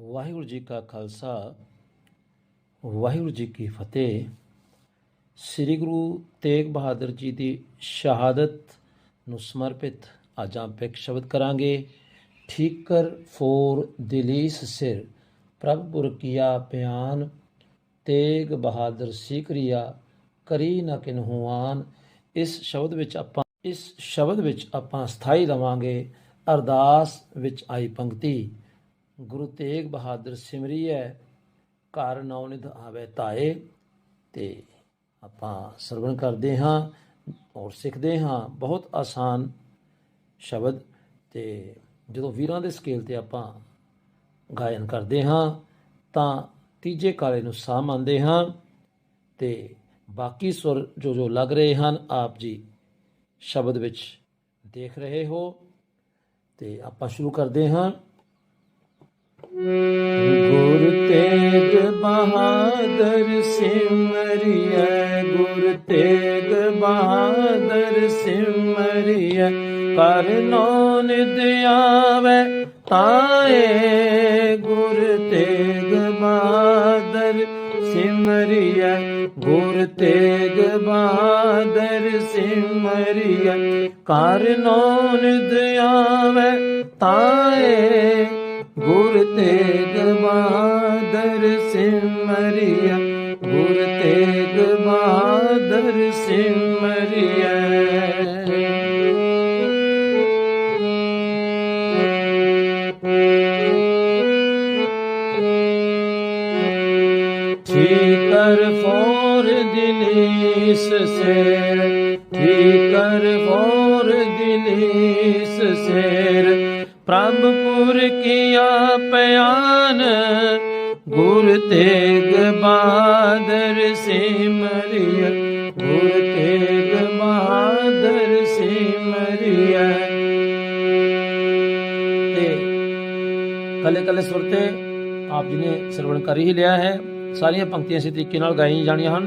ਵਾਹਿਗੁਰੂ ਜੀ ਕਾ ਖਾਲਸਾ, ਵਾਹਿਗੁਰੂ ਜੀ ਕੀ ਫਤਿਹ। ਸ੍ਰੀ ਗੁਰੂ ਤੇਗ ਬਹਾਦਰ ਜੀ ਦੀ ਸ਼ਹਾਦਤ ਨੂੰ ਸਮਰਪਿਤ ਅੱਜ ਆਪਾਂ ਇੱਕ ਸ਼ਬਦ ਕਰਾਂਗੇ। ਠੀਕਰ ਫੋਰ ਦਿਲੀਸ ਸਿਰ, ਪ੍ਰਭ ਪੁਰ ਕੀਆ ਬਿਆਨ ਤੇਗ ਬਹਾਦਰ ਸਿਕਰੀਆ ਕਰੀ ਨਾ ਕਿਨਹੁਆਨ ਇਸ ਸ਼ਬਦ ਵਿੱਚ ਆਪਾਂ, ਇਸ ਸ਼ਬਦ ਵਿੱਚ ਆਪਾਂ ਸਥਾਈ ਲਵਾਂਗੇ ਅਰਦਾਸ ਵਿੱਚ ਆਈ ਪੰਕਤੀ। ਗੁਰੂ ਤੇਗ ਬਹਾਦਰ ਸਿਮਰੀਐ ਘਰ ਨੌਨਿਧ ਆਵੇ ਤਾਏ, ਤੇ ਆਪਾਂ ਸਰਵਣ ਕਰਦੇ ਹਾਂ ਔਰ ਸਿੱਖਦੇ ਹਾਂ। ਬਹੁਤ ਆਸਾਨ ਸ਼ਬਦ ਤੇ ਜਦੋਂ ਵੀਰਾਂ ਦੇ ਸਕੇਲ ਤੇ ਆਪਾਂ ਗਾਇਨ ਕਰਦੇ ਹਾਂ, ਤਾਂ ਤੀਜੇ ਕਾਲੇ ਨੂੰ ਸਾਹ ਮੰਨਦੇ ਹਾਂ ਤੇ ਬਾਕੀ ਸੁਰ ਜੋ ਜੋ ਲੱਗ ਰਹੇ ਹਨ, ਆਪ ਜੀ ਸ਼ਬਦ ਵਿੱਚ ਦੇਖ ਰਹੇ ਹੋ। ਤੇ ਆਪਾਂ ਸ਼ੁਰੂ ਕਰਦੇ ਹਾਂ। ਗੁਰ ਤੇਗ ਬਹਾਦਰ ਸਿਮਰਿਐ, ਗੁਰ ਤੇਗ ਬਹਾਦਰ ਸਿਮਰਿਐ, ਕਰ ਨਿਦ ਆਵੇ ਤਾਏ। ਗੁਰ ਤੇਗ ਬਹਾਦਰ ਸਿਮਰਿਐ, ਗੁਰ ਤੇਗ ਬਹਾਦਰ ਸਿਮਰਿਐ, ਕਰ ਨਿਦ ਆਵੇ ਤਾਏ। गुर तेग बहादुर सिमरिया गुर तेग बहादुर सिमरिया ठीकर फोर दिलीस से ठीकर फोर दिलीस शेर ਪ੍ਰਭ ਪੁਰ ਕੀਆ ਪਿਆਨ, ਗੁਰ ਤੇਗ ਬਹਾਦਰ ਸਿਮਰਿਆ ਗੁਰ ਤੇਗ ਬਹਾਦਰ ਸਿਮਰਿਆ ਤੇ ਕੱਲੇ ਕੱਲੇ ਸੁਰ ਤੇ ਆਪ ਜੀ ਨੇ ਸਰਵਣ ਕਰ ਹੀ ਲਿਆ ਹੈ। ਸਾਰੀਆਂ ਪੰਕਤੀਆਂ ਇਸੇ ਤਰੀਕੇ ਨਾਲ ਗਾਈਆਂ ਜਾਣੀਆਂ ਹਨ।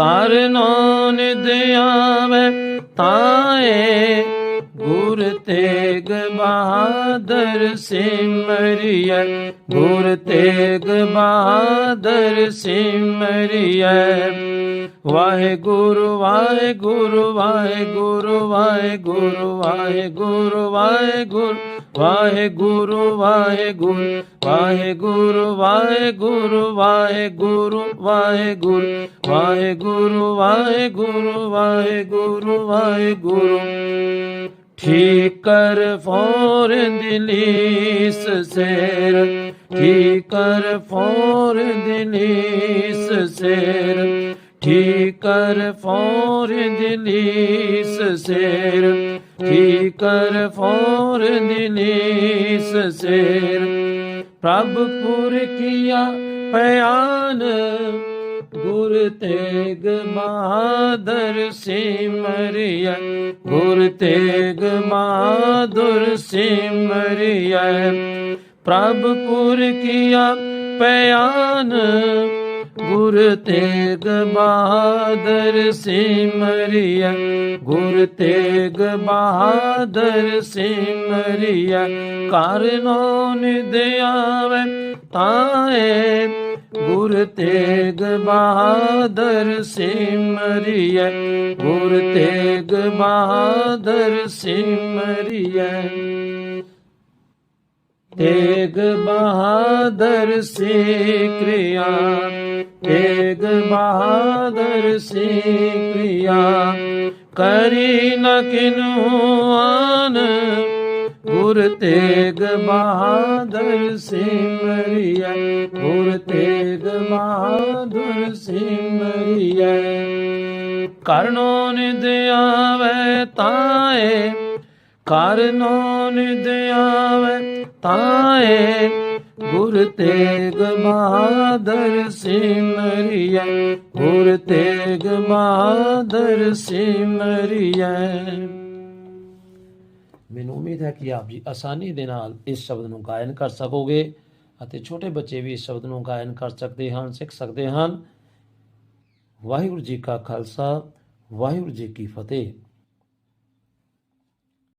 ਕਰ ਨੋ ਨਿਦ ਆਵੇ, ਤਾਏ ਗੁਰ ਤੇਗ ਬਹਾਦਰ ਸਿਮਰਿਐ, ਗੁਰ ਤੇਗ ਬਹਾਦਰ ਸਿਮਰਿਐ। ਵਾਹਿਗੁਰੂ ਵਾਹਿਗੁਰੂ ਵਾਹਿਗੁਰੂ ਵਾਹਿਗੁਰੂ ਵਾਹਿਗੁਰੂ ਵਾਹਿਗੁਰੂ ਵਾਹਿਗੁਰੂ ਵਾਹਿਗੁਰੂ ਵਾਹਿਗੁਰੂ ਵਾਹਿਗੁਰੂ ਵਾਹਿਗੁਰੂ ਵਾਹਿਗੁਰੂ ਵਾਹਿਗੁਰੂ ਵਾਹਿਗੁਰੂ ਵਾਹਿਗੁਰੂ ਵਾਹਿਗੁਰੂ। ਠੀਕਰ ਫੋਰ ਦਿਲੀਸ ਸੇਰ, ਠੀਕਰ ਫੋਰ ਦਿਲੀਸ ਸੇਰ ਕਰ ਫੌਰ ਦਿਲੀਸ ਸੇਰ। ਠੀਕਰ ਫੋਰ ਦਿਲੀਸ ਸੇਰ। ਪ੍ਰਭ ਪੁਰ ਕੀਆ ਪਿਆਨ ਗੁਰ ਤੇਗ ਬਹਾਦਰ ਸਿਮਰਿਆ ਗੁਰ ਤੇਗ ਬਹਾਦਰ ਸਿਮਰਿਆ ਪ੍ਰਭ ਪੁਰ ਕੀਆ ਪਿਆਨ ਗੁਰ ਤੇਗ ਬਹਾਦਰ ਸਿਮਰਿਆ, ਗੁਰ ਤੇਗ ਬਹਾਦਰ ਸਿਮਰਿਆ, ਕਰ ਨੋ ਨਿਦ ਆਵੇ ਤਾਏ, ਗੁਰ ਤੇਗ ਬਹਾਦਰ ਸਿਮਰਿਆ, ਗੁਰ ਤੇਗ ਬਹਾਦਰ ਸਿਮਰਿਆ। ਤੇਗ ਬਹਾਦਰ ਸਿਕਰਿਆ ਤੇਗ ਬਹਾਦਰ ਸਿਕਰਿਆ ਕਰੀ ਨ ਕਿਨੂ ਆਨ ਗੁਰ ਤੇਗ ਬਹਾਦਰ ਸਿਮਰਿਆ ਗੁਰ ਤੇਗ ਬਹਾਦਰ ਸਿਮਰਿਆ ਕਰਨੋ ਨਿਦ ਆਵੇ ਤਾਏ ਕਰ ਨੋ ਨਿਦ ਆਵੇ ਤਾਏ ਗੁਰ ਤੇਗ ਬਹਾਦਰ ਸਿਮਰਿਐ, ਗੁਰ ਤੇਗ ਬਹਾਦਰ ਸਿਮਰਿਐ। ਮੈਨੂੰ ਉਮੀਦ ਹੈ ਕਿ ਆਪ ਜੀ ਆਸਾਨੀ ਦੇ ਨਾਲ ਇਸ ਸ਼ਬਦ ਨੂੰ ਗਾਇਨ ਕਰ ਸਕੋਗੇ ਅਤੇ ਛੋਟੇ ਬੱਚੇ ਵੀ ਇਸ ਸ਼ਬਦ ਨੂੰ ਗਾਇਨ ਕਰ ਸਕਦੇ ਹਨ, ਸਿੱਖ ਸਕਦੇ ਹਨ। ਵਾਹਿਗੁਰੂ ਜੀ ਕਾ ਖਾਲਸਾ, ਵਾਹਿਗੁਰੂ ਜੀ ਕੀ ਫਤਿਹ।